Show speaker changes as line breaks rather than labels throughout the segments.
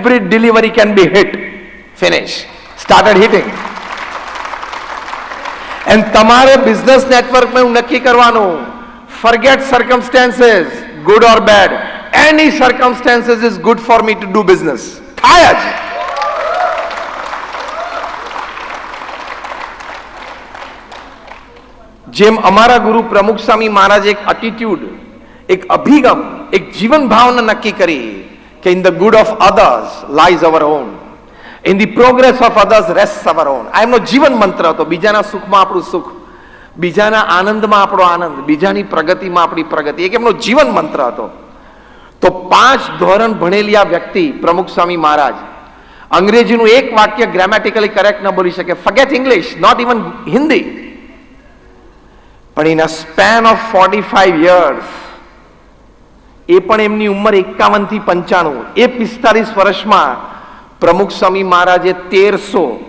every delivery can be hit. Finish. Started hitting. And તમારે business નેટવર્કમાં એવું નક્કી કરવાનું forget circumstances good or bad any circumstances is good for me to do business થાય જ જેમ અમારા ગુરુ પ્રમુખ સ્વામી મહારાજ એક એટીટ્યુડ એક અભિગમ એક જીવન ભાવના નક્કી કરી કે in the good of others lies our own in the progress of others rest our own આ એમનો જીવન મંત્ર હતો બીજાના સુખમાં આપણું સુખ બીજાના આનંદમાં આપણો આનંદ બીજાની પ્રગતિમાં આપણી પ્રગતિ એક એમનો જીવન મંત્ર હતો તો પાંચ ધોરણ ભણેલી આ વ્યક્તિ પ્રમુખ સ્વામી મહારાજ અંગ્રેજીનું એક વાક્ય ગ્રામેટિકલી કરેક્ટ ન બોલી શકે forget English not even Hindi પણ in a span of forty five years એ પણ એમની ઉંમર એકાવનથી પંચાણું. એ પિસ્તાલીસ વર્ષમાં પ્રમુખ સ્વામી મહારાજે તેરસો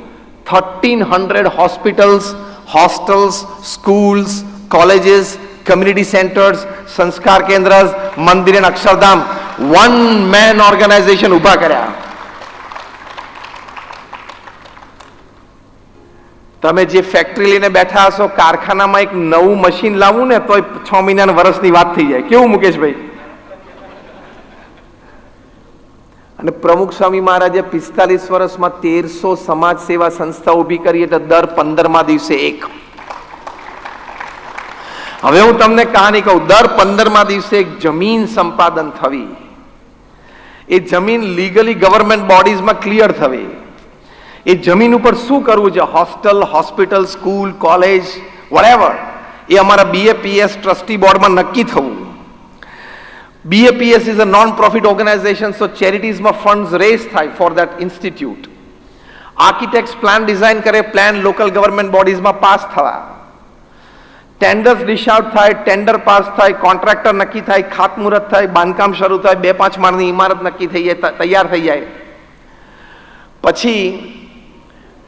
thirteen hundred hospitals hostels schools colleges community centres સંસ્કાર કેન્દ્ર, મંદિર અને અક્ષરધામ વન મેન ઓર્ગેનાઇઝેશન ઊભા કર્યા. તમે જે ફેક્ટરી લઈને બેઠા હશો, કારખાનામાં એક નવું મશીન લાવવું ને તો છ મહિનાના વર્ષની વાત થઈ જાય. કેવું મુકેશભાઈ? અને પ્રમુખ સ્વામી મહારાજે પિસ્તાલીસ વર્ષમાં તેરસો સમાજ સેવા સંસ્થા ઊભી કરી એટલે દર પંદરમા દિવસે એક. હવે હું તમને કહાની કહું. દર પંદરમા દિવસે એક જમીન સંપાદન થવી. એ જમીન લીગલી ગવર્મેન્ટ બોડીઝમાં ક્લિયર થવી. એ જમીન ઉપર શું કરવું છે? હોસ્ટેલ, હોસ્પિટલ, સ્કૂલ, કોલેજ વડેવર એ અમારા બીએપીએસ ટ્રસ્ટી બોર્ડમાં નક્કી થવું. BAPS is a non-profit organization, so charities માં funds raise થાય for that institute. Architects plan design કરે પ્લાન લોકલ ગવર્મેન્ટ બોડીઝમાં પાસ થવા ટેન્ડર્સ ડિશ આઉટ થાય ટેન્ડર પાસ થાય કોન્ટ્રાક્ટર નક્કી થાય ખાતમુહૂર્ત થાય બાંધકામ શરૂ થાય બે પાંચ માળની ઇમારત નક્કી થઈ જાય ત- તૈયાર થઈ જાય પછી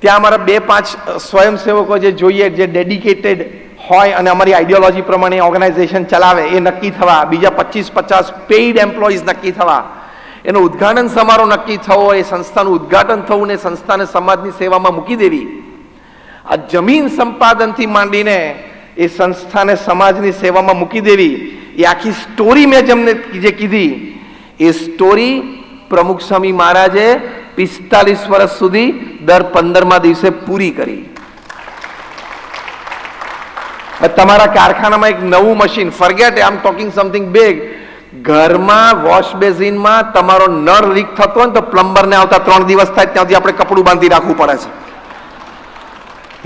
ત્યાં અમારા બે પાંચ અ, સ્વયંસેવકો જે જોઈએ જે ડેડિકેટેડ હોય અને અમારી આઈડિયોલોજી પ્રમાણે ઓર્ગેનાઇઝેશન ચલાવે, એ નક્કી થવા. બીજા પચીસ, પચાસ પેઇડ એમ્પ્લોઈઝ નક્કી થવા. એનો ઉદ્ઘાટન સમારોહ નક્કી થવો, એ સંસ્થાનું ઉદ્ઘાટન થવું ને સંસ્થાને સમાજની સેવામાં મૂકી દેવી. આ જમીન સંપાદનથી માંડીને એ સંસ્થાને સમાજની સેવામાં મૂકી દેવી. એ આખી સ્ટોરી મેં જેમને જે કીધી, એ સ્ટોરી પ્રમુખ સ્વામી મહારાજે પિસ્તાલીસ વર્ષ સુધી દર પંદરમા દિવસે પૂરી કરી. તમારા કારખાનામાં એક નવું machine forget I am talking something big ઘરમાં વોશ બેઝિનમાં તમારો નળ લીક થતો હોય ને તો પ્લમ્બરને આવતા ત્રણ દિવસ થાય ત્યાંથી આપણે કપડું બાંધી રાખવું પડે છે.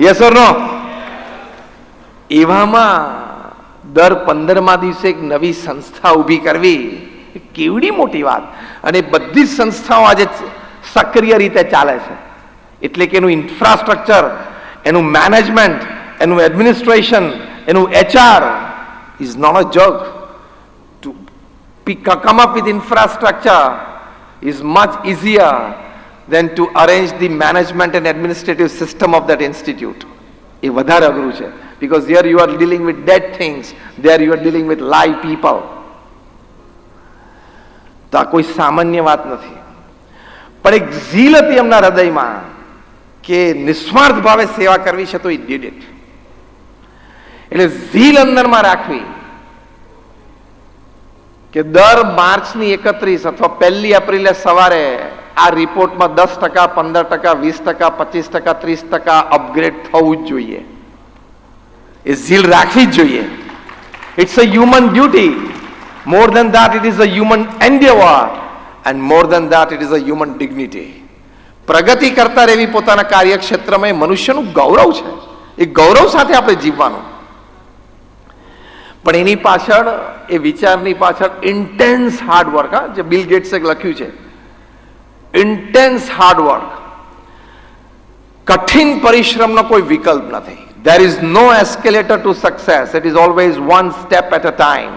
યસ ઓર નો એવામાં દર પંદરમા દિવસે એક નવી સંસ્થા ઊભી કરવી કેવડી મોટી વાત. અને બધી જ સંસ્થાઓ આજે સક્રિય રીતે ચાલે છે. એટલે કે એનું ઇન્ફ્રાસ્ટ્રક્ચર એનું મેનેજમેન્ટ એનું એડમિનિસ્ટ્રેશન એનું HR is not a to pick, come up with infrastructure is much easier than to arrange the management and administrative system of that institute. એ વધારે અઘરું છે because here you are dealing with dead things, there you are dealing with live people. તો આ કોઈ સામાન્ય વાત નથી પણ એક ઝીલ હતી એમના હૃદયમાં કે નિસ્વાર્થ ભાવે સેવા કરવી છે તો ઈ did it. એટલે ઝીલ અંદરમાં રાખવી કે દર માર્ચની એકત્રીસ અથવા પહેલી એપ્રિલે સવારે આ રિપોર્ટમાં દસ ટકા, પંદર ટકા, વીસ ટકા, પચીસ ટકા, ત્રીસ ટકા અપગ્રેડ થવું જ જોઈએ. એ ઝીલ રાખવી જ જોઈએ. It's a human duty more than that it is a human endeavour and more than that it is a human dignity પ્રગતિ કરતા રહેવી પોતાના કાર્યક્ષેત્રમાં એ મનુષ્યનું ગૌરવ છે. એ ગૌરવ સાથે આપણે જીવવાનું. પણ એની પાછળ એ વિચારની પાછળ ઇન્ટેન્સ હાર્ડવર્ક હા જે બિલ ગેટ્સે લખ્યું છે. ઇન્ટેન્સ હાર્ડવર્ક કઠિન પરિશ્રમનો કોઈ વિકલ્પ નથી. There is no escalator to success it is always one step at a time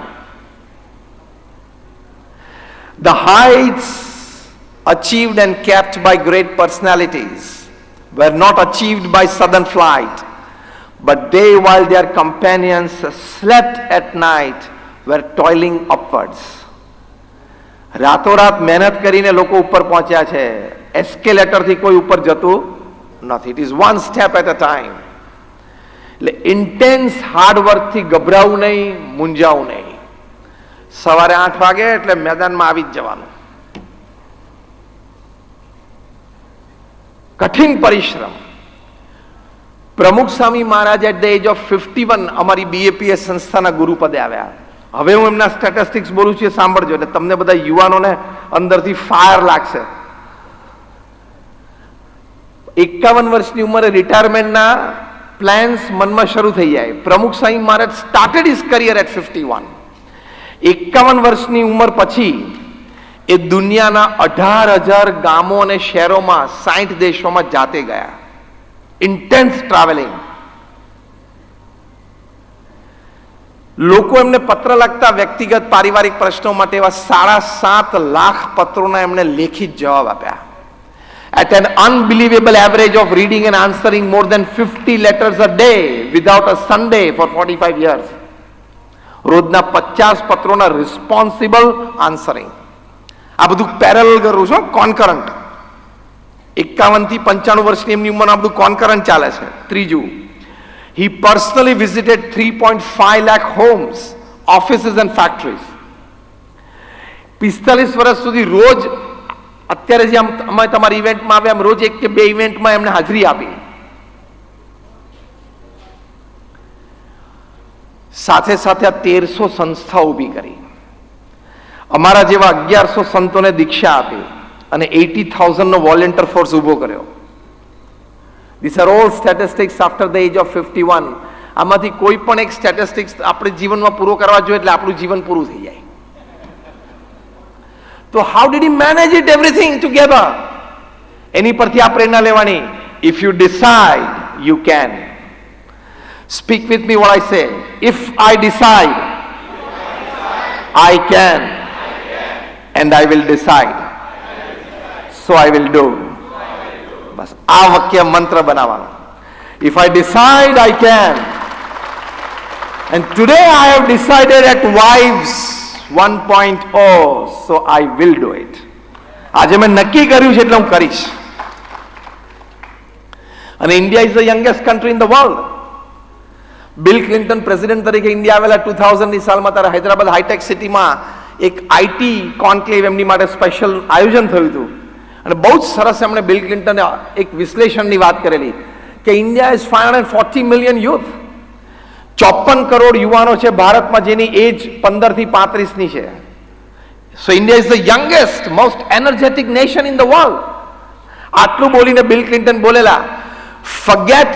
The heights achieved and kept by great personalities were not achieved by sudden flight, but they, while their companions slept at night, were toiling upwards. રાતોરાત મહેનત કરીને લોકો ઉપર પહોંચ્યા છે. એસ્કેલેટરથી કોઈ ઉપર જતું નથી. It is one step at a time એટલે ઇન્ટેન્સ હાર્ડવર્કથી ગભરાવું નહીં મૂંઝાવું નહીં. સવારે આઠ વાગે એટલે મેદાનમાં આવી જ જવાનું. કઠિન પરિશ્રમ. Pramukh Swami Maharaj at the age of fifty one અમારી બીએપીએસ સંસ્થાના ગુરુપદે આવ્યા. હવે હું એમના સ્ટેટિસ્ટિક્સ બોલું છું, એ સાંભળજો. એટલે તમને બધા યુવાનોને અંદરથી ફાયર લાગશે. એકાવન વર્ષની ઉંમરે રિટાયરમેન્ટના પ્લાન્સ મનમાં શરૂ થઈ જાય. Pramukh Swami Maharaj started is career at fifty one એકાવન વર્ષની ઉંમર પછી એ દુનિયાના અઢાર હજાર ગામો અને શહેરોમાં સાઠ દેશોમાં જાતે ગયા. ઇન્ટેન્સ ટ્રાવેલિંગ લોકો એમને પત્ર લખતા વ્યક્તિગત પારિવારિક પ્રશ્નો માટે એવા સાડા સાત લાખ પત્રોના એમણે લેખિત જવાબ આપ્યા. At an unbelievable average of reading and answering more than 50 letters a day without a Sunday for 45 years. રોજના પચાસ પત્રોના રિસ્પોન્સિબલ આન્સરિંગ આ બધું પેરેલ કરું છું, કોન્કરન્ટ. એકાવનથી પંચાણું વર્ષની એમની ઉંમર આપણું કોન્કરન ચાલે છે, ત્રીજું. He personally visited three point five lakh homes offices and factories પિસ્તાલીસ વર્ષ સુધી રોજ અત્યારે જે અમે તમારી ઇવેન્ટમાં આવ્યા, આમ રોજ એક કે બે ઇવેન્ટમાં એમને હાજરી આપી. સાથે સાથે આ તેરસો સંસ્થા ઊભી કરી. અમારા જેવા અગિયારસો સંતોને દીક્ષા આપી. અને એટી થાઉઝન્ડનો વોલેન્ટિયર ફોર્સ ઊભો કર્યો. This are all statistics after the age of fifty one આમાંથી કોઈ પણ એક સ્ટેટિસ્ટિક્સ આપણે જીવનમાં પૂરો કરવા જોઈએ એટલે આપણું જીવન પૂરું થઈ જાય. તો how did he manage it everything together એની પરથી આ પ્રેરણા લેવાની. If you decide you can speak with me what I say if I decide I can and I will decide so I will do બસ આ વાક્ય મંત્ર બનાવવાનો if I decide I can and today I have decided at wives 1.0 so I will do it આજે મેં નક્કી કર્યું છે એટલે હું કરીશ. અને India is the youngest country in the world Bill Clinton president તરીકે ઇન્ડિયા આવેલા ટુ થાઉઝન્ડની સાલમાં તારા હૈદરાબાદ હાઈટેક સિટીમાં એક આઈટી કોન્ક્લેવ એમની માટે સ્પેશિયલ આયોજન થયું હતું. અને બહુ જ સરસ એમણે બિલ ક્લિન્ટને એક વિશ્લેષણની વાત કરેલી કે India is five hundred forty million youth ચોપન કરોડ યુવાનો છે ભારતમાં જેની એજ પંદરથી પાંત્રીસની છે. So India is the youngest most energetic nation in the world આટલું બોલીને Bill Clinton બોલેલા forget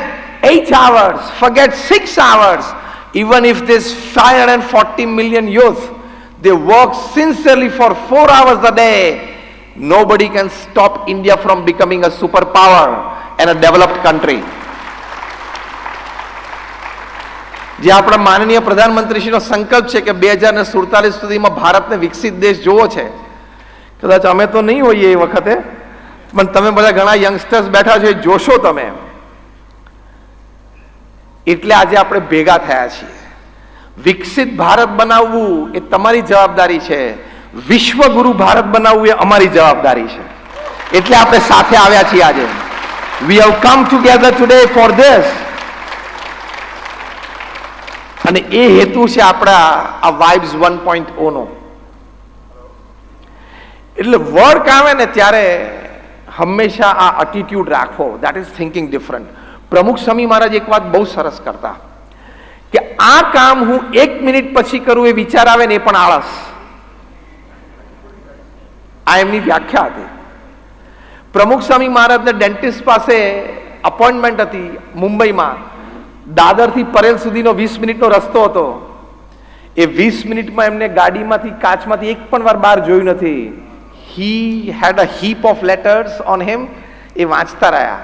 eight hours forget six hours, even if this 540 million youth, they work sincerely for four hours a day. Nobody can stop india from becoming a superpower and a developed country. જે આપણા માનનીય પ્રધાનમંત્રીશ્રીનો સંકલ્પ છે કે બે હજાર સુડતાલીસ સુધીમાં ભારતને વિકસિત દેશ જોવો છે. કદાચ અમે તો નહીં હોઈએ એ વખતે, પણ તમે બધા ઘણા યંગસ્ટર્સ બેઠા છો, એ જોશો તમે. એટલે આજે આપણે ભેગા થયા છીએ. વિકસિત ભારત બનાવવું એ તમારી જવાબદારી છે. વિશ્વગુરુ ભારત બનાવવું એ અમારી જવાબદારી છે. એટલે આપણે સાથે આવ્યા છીએ આજે. We have come together today for this અને એ હેતુ છે આપણા આ વાઇબ્સ વન પોઈન્ટ ઓનો એટલે વર્ક આવે ને ત્યારે હંમેશા આ અટીટ્યુડ રાખવો દેટ ઇઝ થિંકિંગ ડિફરન્ટ પ્રમુખ સ્વામી મહારાજ એક વાત બહુ સરસ કરતા કે આ કામ હું એક મિનિટ પછી કરું એ વિચાર આવે ને એ પણ આળસ. આ એમની વ્યાખ્યા હતી. પ્રમુખ સ્વામી મહારાજને ડેન્ટિસ્ટ પાસે અપોઇન્ટમેન્ટ હતી મુંબઈમાં. દાદરથી પરેલ સુધીનો વીસ મિનિટનો રસ્તો હતો. એ વીસ મિનિટમાં એમને ગાડીમાંથી, કાચમાંથી એક પણ વાર બહાર જોયું નથી. He had a heap of letters on him એ વાંચતા રહ્યા.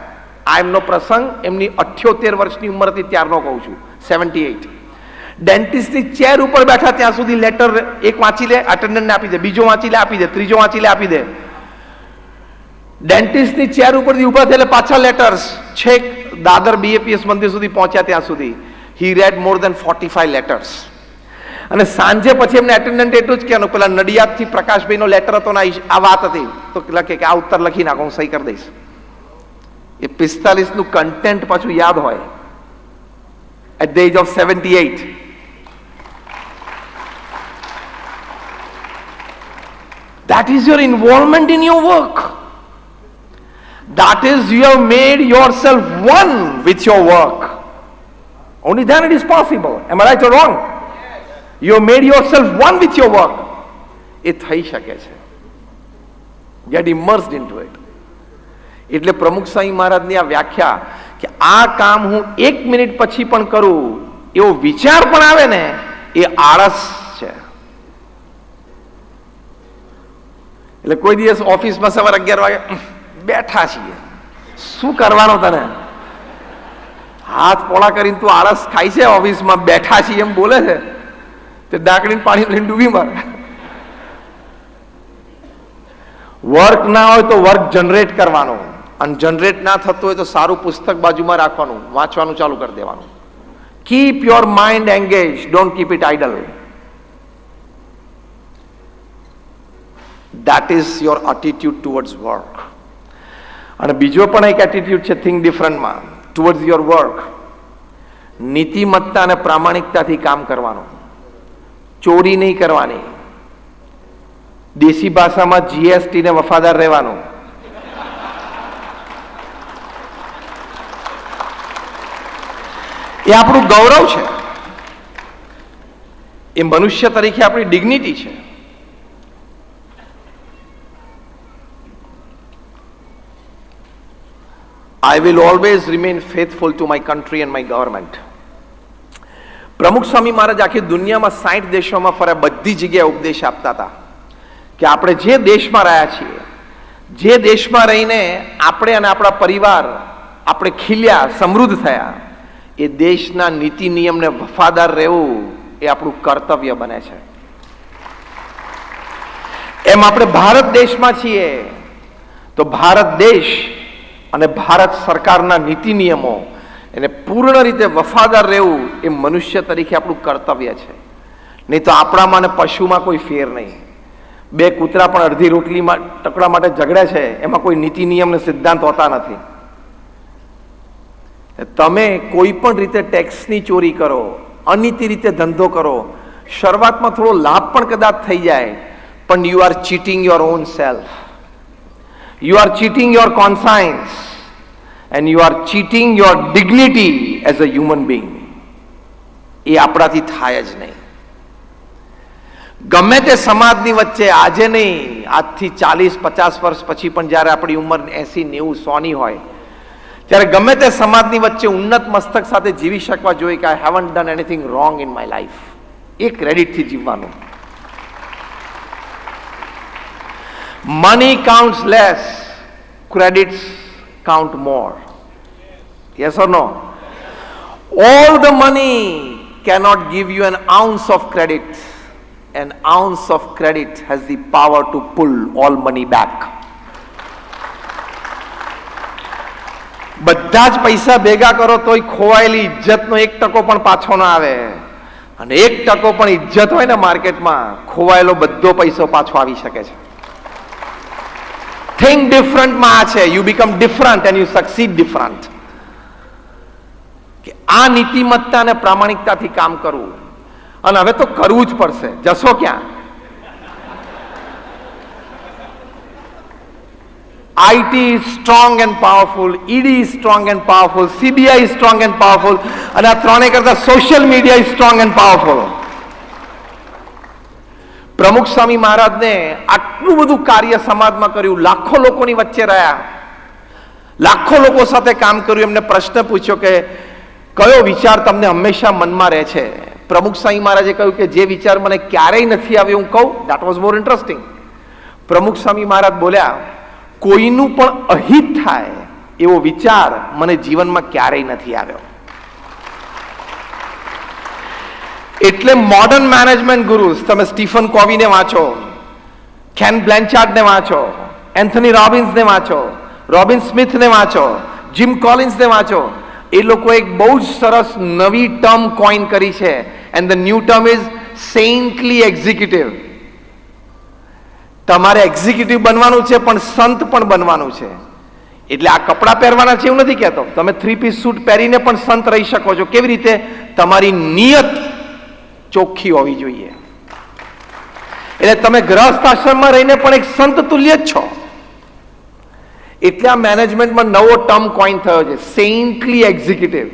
આ એમનો પ્રસંગ એમની અઠ્યોતેર વર્ષની ઉંમર હતી ત્યારનો કહું છું. સેવન્ટી એઇટ ડેન્ટિસ્ટની ચેર ઉપર બેઠા ત્યાં સુધી લેટર એક વાંચી લે અટેન્ડન્ટને આપી દે, બીજો વાંચી લે, આપી દે, ત્રીજો વાંચી લે, આપી દે. ડેન્ટિસ્ટની ચેર ઉપરથી ઊભા થયેલા પાછા લેટર્સ છેક દાદર બીએપીએસ મંદિર સુધી પહોંચ્યા ત્યાં સુધી. He read more than forty five letters અને સાંજે પછી એમને એટેન્ડન્ટ એટલું જ કહેવાનું, પેલા નડિયાદથી પ્રકાશભાઈનો લેટર હતો ને આ વાત હતી. તો લખે કે, આ ઉત્તર લખી નાખો, હું સહી કરી દઈશ. એ પિસ્તાલીસનું કન્ટેન્ટ પાછું યાદ હોય. At the age of seventy eight That is your involvement in your work. That is, you have made yourself one with your work. Only then it is possible. Am I right or wrong? You have made yourself one with your work. એ થઈ શકે છે get immersed in to it એટલે પ્રમુખ સ્વામી મહારાજની આ વ્યાખ્યા કે આ કામ હું એક મિનિટ પછી પણ કરું એવો વિચાર પણ આવે ને એ આળસ છે એટલે કોઈ દિવસ ઓફિસમાં સવારે અગિયાર વાગે બેઠા છીએ. શું કરવાનો તને? હાથ પોળા કરીને તું આળસ ખાય છે ઓફિસમાં? બેઠા છીએ એમ બોલે છે. તે ડાકડીને પાણી લઈને ડૂબી મારે. વર્ક ના હોય તો વર્ક જનરેટ કરવાનો. અને જનરેટ ના થતું હોય તો સારું પુસ્તક બાજુમાં રાખવાનું, વાંચવાનું ચાલુ કરી દેવાનું. Keep your mind engage don't keep it idle that is your attitude towards work અને બીજો પણ એક એટીટ્યુડ છે થિંક ડિફરન્ટમાં ટુવર્ડ્સ યોર વર્ક નીતિમત્તા અને પ્રામાણિકતાથી કામ કરવાનું. ચોરી નહીં કરવાની. દેશી ભાષામાં જીએસટીને વફાદાર રહેવાનું. એ આપણું ગૌરવ છે. એ મનુષ્ય તરીકે આપણી ડિગ્નિટી છે. I will always remain faithful to my country and my government. પ્રમુખ સ્વામી મહારાજ આખી દુનિયામાં સાઠ દેશોમાં ફર્યા બધી જગ્યાએ ઉપદેશ આપતા હતા કે આપણે જે દેશમાં રહ્યા છીએ, જે દેશમાં રહીને આપણે અને આપણા પરિવાર આપણે ખીલ્યા, સમૃદ્ધ થયા, એ દેશના નીતિ નિયમને વફાદાર રહેવું એ આપણું કર્તવ્ય બને છે એમ આપણે ભારત દેશમાં છીએ, તો ભારત દેશ અને ભારત સરકારના નીતિ નિયમો, એને પૂર્ણ રીતે વફાદાર રહેવું એ મનુષ્ય તરીકે આપણું કર્તવ્ય છે. નહીં તો આપણામાં અને પશુમાં કોઈ ફેર નહીં. બે કૂતરા પણ અડધી રોટલીમાં ટકડા માટે ઝઘડે છે, એમાં કોઈ નીતિ નિયમ ને સિદ્ધાંત હોતા નથી. તમે કોઈ પણ રીતે ટેક્સની ચોરી કરો, અનીતિ રીતે ધંધો કરો, શરૂઆતમાં થોડો લાભ પણ કદાચ થઈ જાય, પણ you are cheating your own self you are cheating your conscience and you are cheating your dignity as a human being. એ આપણાથી થાય જ નહીં. ગમે તે સમાજની વચ્ચે આજે નહીં, આજથી ચાલીસ, પચાસ વર્ષ પછી પણ જ્યારે આપણી ઉંમર એસી, નેવું, સોની હોય, ત્યારે ગમે તે સમાજની વચ્ચે ઉન્નત મસ્તક સાથે જીવી શકવા જોઈએ કે I haven't done anything wrong in my life એ ક્રેડિટથી જીવવાનું. Money counts less, credits count more. Yes or no? All the money cannot give you an ounce of credit. An ounce of credit has the power to pull all money back. બધા જ પૈસા ભેગા કરો તોય ખોવાયેલી ઇજ્જતનો એક ટકો પણ પાછો ના આવે અને એક ટકો પણ ઇજ્જત હોય ને માર્કેટમાં ખોવાયેલો બધો પૈસો પાછો આવી શકે છે થિંક ડિફરન્ટમાં આ છે. You become different and you succeed different કે આ નીતિમત્તા અને પ્રામાણિકતાથી કામ કરવું. અને હવે તો કરવું જ પડશે. જશો ક્યાં? IT is strong and powerful ED strong and powerful CBI strong and powerful અને આ ત્રણેય કરતા social media is strong and powerful Pramukh Swami મહારાજને આટલું બધું કાર્ય સમાજમાં કર્યું. લાખો લોકોની વચ્ચે રહ્યા. લાખો લોકો સાથે કામ કર્યું. એમને પ્રશ્ન પૂછ્યો કે, કયો વિચાર તમને હંમેશા મનમાં રહે છે? પ્રમુખ સ્વામી મહારાજે કહ્યું કે, જે વિચાર મને ક્યારેય નથી આવ્યો હું કહું. દેટ વોઝ મોર ઇન્ટરેસ્ટિંગ પ્રમુખ સ્વામી મહારાજ બોલ્યા, કોઈનું પણ અહિત થાય એવો વિચાર મને જીવનમાં ક્યારેય નથી આવ્યો. એટલે મોડર્ન મેનેજમેન્ટ ગુરુસ તમે સ્ટીફન કોવીને વાંચો કેન બ્લેન્ચાર્ડને વાંચો એન્થની રોબિન્સને વાંચો રોબિન સ્મિથને વાંચો જીમ કોલિન્સને વાંચો, એ લોકો એક બહુ જ સરસ નવી ટર્મ કોઈન કરી છે. And the new term is saintly executive તમારે એક્ઝિક્યુટિવ બનવાનું છે, પણ સંત પણ બનવાનું છે. એટલે આ કપડાં પહેરવાના છે એવું નથી કહેતો. તમે થ્રી પીસ સૂટ પહેરીને પણ સંત રહી શકો છો. કેવી રીતે? તમારી નિયત ચોખ્ખી હોવી જોઈએ. એટલે તમે ગ્રહસ્થ આશ્રમમાં રહીને પણ એક સંત તુલ્ય જ છો. એટલે આ મેનેજમેન્ટમાં નવો ટર્મ કોઈન થયો છે. Saintly executive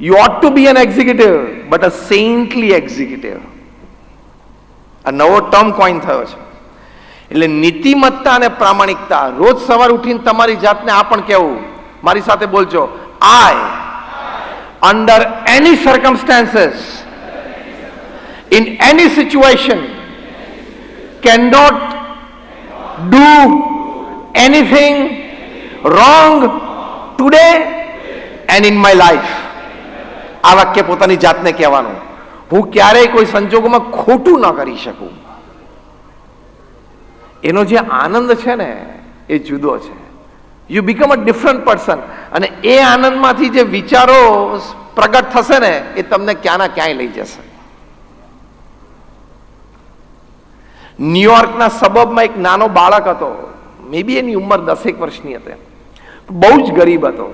you ought to be an executive but a saintly executive આ નવો ટર્મ કોઈન થયો છે. એટલે નીતિમત્તા અને પ્રામાણિકતા. રોજ સવાર ઉઠીને તમારી જાતને આ પણ કહેવું. મારી સાથે બોલજો. I under any circumstances in any situation can do do anything wrong today in my life આ વાક્ય પોતાની જાતને કહેવાનું. હું ક્યારેય કોઈ સંજોગોમાં ખોટું ન કરી શકું. એનો જે આનંદ છે ને, એ જુદો છે. You become a different person અને એ આનંદમાંથી જે વિચારો પ્રગટ થશે ને, એ તમને ક્યાંના ક્યાંય લઈ જશે. ન્યુયોર્કના સબબમાં એક નાનો બાળક હતો. મે બી એની ઉંમર દસેક વર્ષની હતી બહુ જ ગરીબ હતો.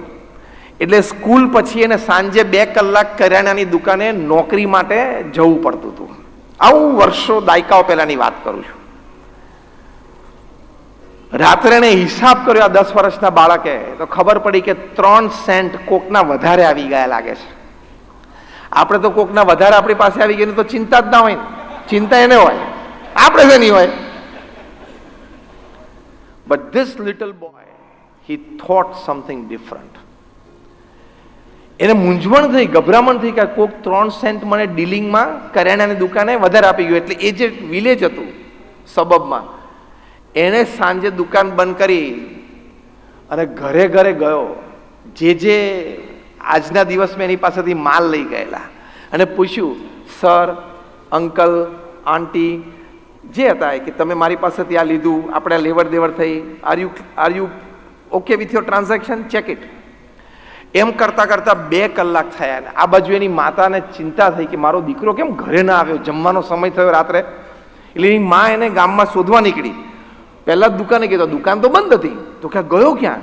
એટલે સ્કૂલ પછી એને સાંજે બે કલાક કરિયાણાની દુકાને નોકરી માટે જવું પડતું હતું. આવું વર્ષો દાયકાઓ પહેલાની વાત કરું છું. રાત્રે એને હિસાબ કર્યો આ દસ વર્ષના બાળકે, તો ખબર પડી કે ત્રણ સેન્ટ કોકના વધારે આવી ગયા લાગે છે. આપણે તો કોકના વધારે આપણી પાસે આવી ગયું તો ચિંતા જ ના હોય ચિંતા એને હોય. આપણે શેની હોય? But this little boy he thought something different એને મૂંઝવણ થઈ, ગભરામણ થઈ કે કોક ત્રણ સેન્ટ મને ડીલિંગમાં કરિયાણાની દુકાને વધારે આપી ગયું. એટલે એ જે વિલેજ હતું સબબમાં એણે સાંજે દુકાન બંધ કરી અને ઘરે ઘરે ગયો. જે જે આજના દિવસમાં એની પાસેથી માલ લઈ ગયેલા. અને પૂછ્યું સર અંકલ આંટી જે હતા કે તમે મારી પાસેથી આ લીધું, આપણે લેવડ દેવડ થઈ. Are you are you okay with your transaction check it એમ કરતા કરતા બે કલાક થયા ને આ બાજુ એની માતાને ચિંતા થઈ કે મારો દીકરો કેમ ઘરે ના આવ્યો? જમવાનો સમય થયો રાત્રે. એટલે એની મા એને ગામમાં શોધવા નીકળી. પહેલા જ દુકાને કીધો દુકાન તો બંધ હતી. તો ક્યાં ગયો ક્યાં?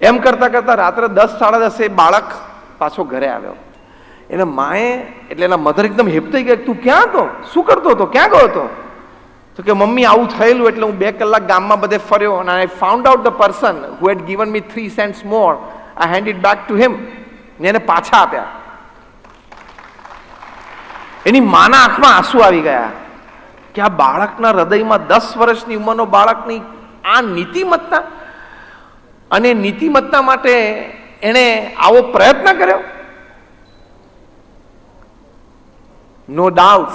એમ કરતા કરતા રાત્રે દસ, સાડા દસે બાળક પાછો ઘરે આવ્યો. એને માએ, એટલે એના મધર એકદમ હેપતાઈ ગયા તું ક્યાં હતો? શું કરતો હતો? ક્યાં ગયો હતો? તો કે મમ્મી, આવું થયેલું એટલે હું બે કલાક ગામમાં બધે ફર્યો અને I found out the person who had given me three cents more I hand it back to him ને એને પાછા આપ્યા. એની માના આંખમાં આંસુ આવી ગયા કે આ બાળકના હૃદયમાં દસ વર્ષની ઉંમરનો બાળકની આ નીતિમત્તા અને નીતિમત્તા માટે એણે આવો પ્રયત્ન કર્યો. નો doubt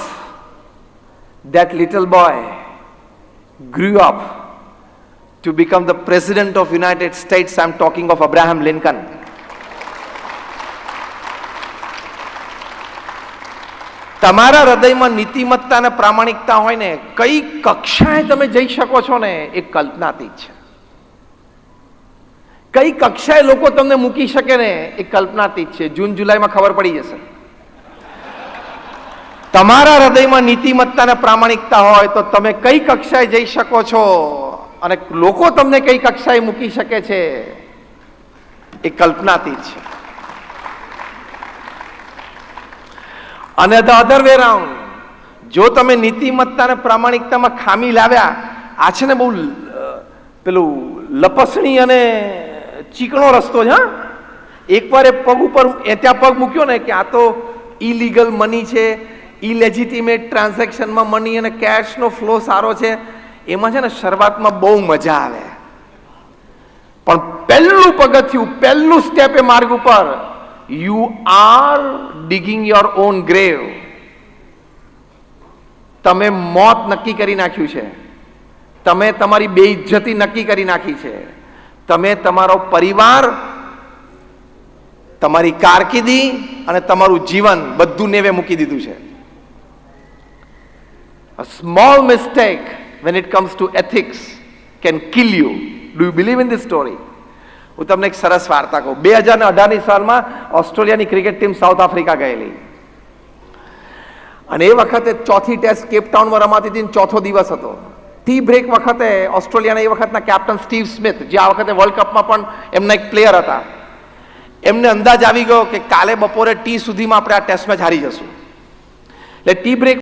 that little boy grew up to become the president of united states. I'm talking of abraham lincoln. તમારા હૃદયમાં નીતિમત્તા અને પ્રામાણિકતા હોય ને, કઈ કક્ષાએ તમે જઈ શકો છો ને, એ કલ્પનાતીત છે. કઈ કક્ષાએ લોકો તમને મૂકી શકે ને, એ કલ્પનાતીત છે. જૂન જુલાઈમાં ખબર પડી જશે. તમારા હૃદયમાં નીતિમત્તા અને પ્રામાણિકતા હોય તો તમે કઈ કક્ષાએ જઈ શકો છો? અને લોકો તમને કઈ કક્ષાએ મૂકી શકે છે? એ કલ્પનાતી છે. અને ધ અધર વે રાઉન્ડ, જો તમે નીતિમત્તા અને પ્રામાણિકતામાં ખામી લાવ્યા, આ છે ને બહુ પેલું લપસણી અને ચીકણો રસ્તો છે, હા? એકવાર એ પગ ઉપર, એ ત્યાં પગ મૂક્યો ને કે આ તો ઇલીગલ મની છે ઇલેજિટિમેટ ટ્રાન્ઝેક્શનમાં મની અને કેશનો ફ્લો સારો છે, એમાં છે ને શરૂઆતમાં બહુ મજા આવે. પણ પહેલું પગથિયું, પહેલું સ્ટેપ એ માર્ગ ઉપર you are digging your own grave તમે મોત નક્કી કરી નાખ્યું છે. તમે તમારી બેઇજ્જતી નક્કી કરી નાખી છે. તમે તમારો પરિવાર, તમારી કારકિર્દી અને તમારું જીવન બધું નેવે મૂકી દીધું છે. A small mistake when it comes to ethics can kill you. Do you believe in this story? હું તમને એક સરસ વાર્તા કહું બે હજાર અઢારની સાલમાં ઓસ્ટ્રેલિયાની ક્રિકેટ ટીમ સાઉથ આફ્રિકા ગયેલી અને એ વખતે ચોથી ટેસ્ટ કેપટાઉનમાં રમાતી હતી ચોથો દિવસ હતો ટી બ્રેક વખતે ઓસ્ટ્રેલિયાના એ વખતના કેપ્ટન સ્ટીવ સ્મિથ, જે આ વખતે વર્લ્ડ કપમાં પણ એમના એક પ્લેયર હતા, એમને અંદાજ આવી ગયો કે કાલે બપોરે ટી સુધીમાં આપણે આ ટેસ્ટ મેચ હારી જશું એટલે ટી બ્રેક